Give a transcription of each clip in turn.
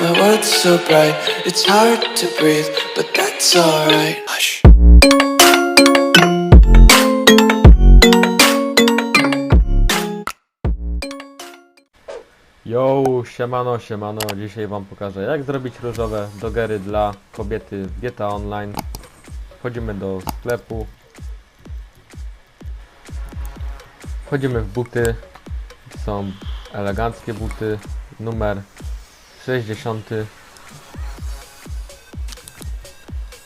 My world's so bright, it's hard to breathe, but that's alright. Hush. Yo, siemano, siemano. Dzisiaj wam pokażę jak zrobić różowe dogery dla kobiety w GTA Online. Wchodzimy do sklepu. Wchodzimy w buty. Są eleganckie buty. Numer 60.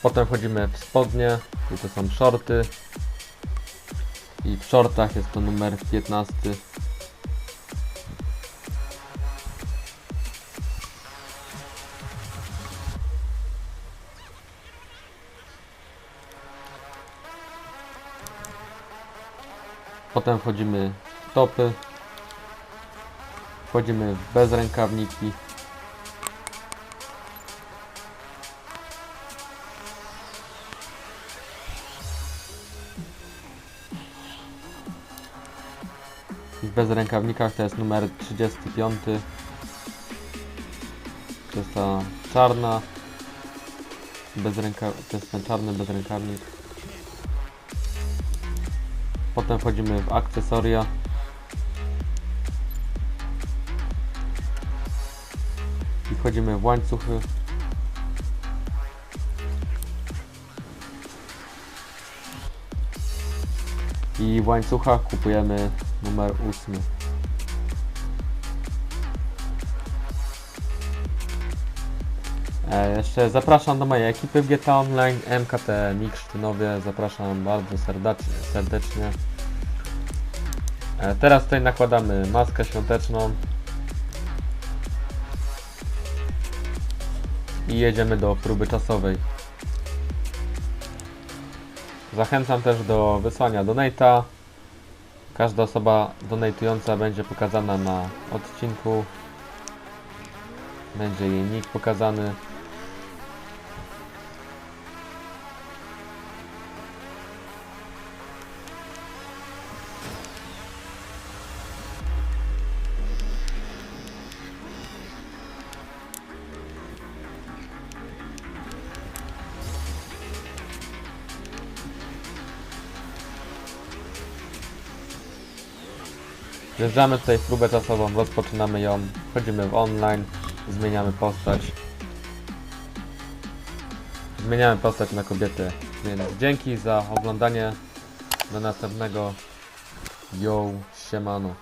Potem wchodzimy w spodnie. I to są shorty. I w shortach jest to numer 15. Potem wchodzimy w topy. Wchodzimy w bezrękawniki. W bezrękawnikach to jest numer 35. To jest ta czarna. Bezręka... To jest ten czarny bezrękawnik. Potem wchodzimy w akcesoria. I wchodzimy w łańcuchy. I w łańcuchach kupujemy numer 8. E, jeszcze zapraszam do mojej ekipy w GTA Online, MKT Mix Sztynowie, zapraszam bardzo serdecznie. serdecznie. E, teraz tutaj nakładamy maskę świąteczną i jedziemy do próby czasowej. Zachęcam też do wysłania donata. Każda osoba donatująca będzie pokazana na odcinku. Będzie jej nick pokazany. Wjeżdżamy tutaj w próbę czasową, rozpoczynamy ją, wchodzimy w online, zmieniamy postać. Zmieniamy postać na kobietę. Więc dzięki za oglądanie. Do następnego. Yo, siemano.